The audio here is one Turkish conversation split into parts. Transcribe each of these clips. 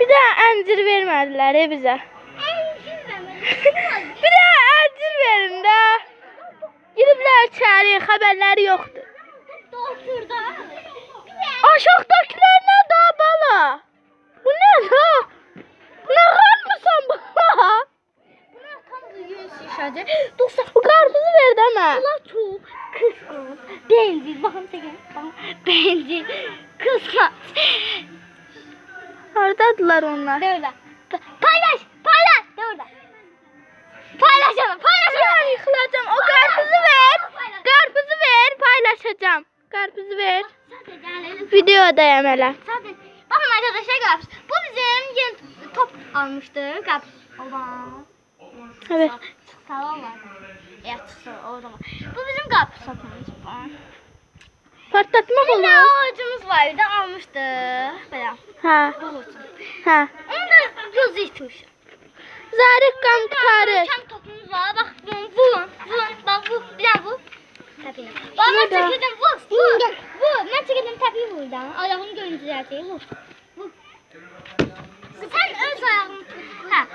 Bir daha encir vermediler he bize. bir daha encir verin de. Giriblər içəri, xəbərləri yoxdur. Oturdu. Aşağıdakiler ne daha bala? Bu ne la? Ne qarmısan bala? Buna tam yüz şişəcək. Dostlar, bu qarpızı ver demə. Bunlar çox qısqın. Bendi, baxın çəkən. Bendi. Bencil. Kıskanç. Haradadılar onlar? De orada. Pa- Paylaş. Paylaş. De orada. Paylaşalım. Paylaşalım. Ben yıkılacağım. O karpuzu ver. Karpuzu ver. Paylaşacağım. Karpuzu ver. Yani- Videodayım hele. Sadece. Bakın arkadaşlar karpuz. Bu bizim yeni top almıştık. Karpuz. Oba. Evet. Tamam var. Evet, o zaman. Bu bizim karpuz satmamız. Patlatmak Bir de olur. Ağacımız vardı almıştık. Böyle. Ha. Ha. Onu da gözü itmiş. Zarif kan kurtarır. Çam topumuz var. Bak bunu vurun. Vurun. Bak bu. Bir daha vur. Tepiyi. Bak ben çekildim. Vur. Vur. Vur. Ben çekildim tepiyi buradan. Ayağımı görünce Vur. Vur. Sen öz ayağını Ha.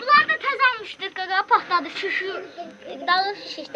Bunlar da tez almıştık. Patladı. Şişi. Dağı şişti.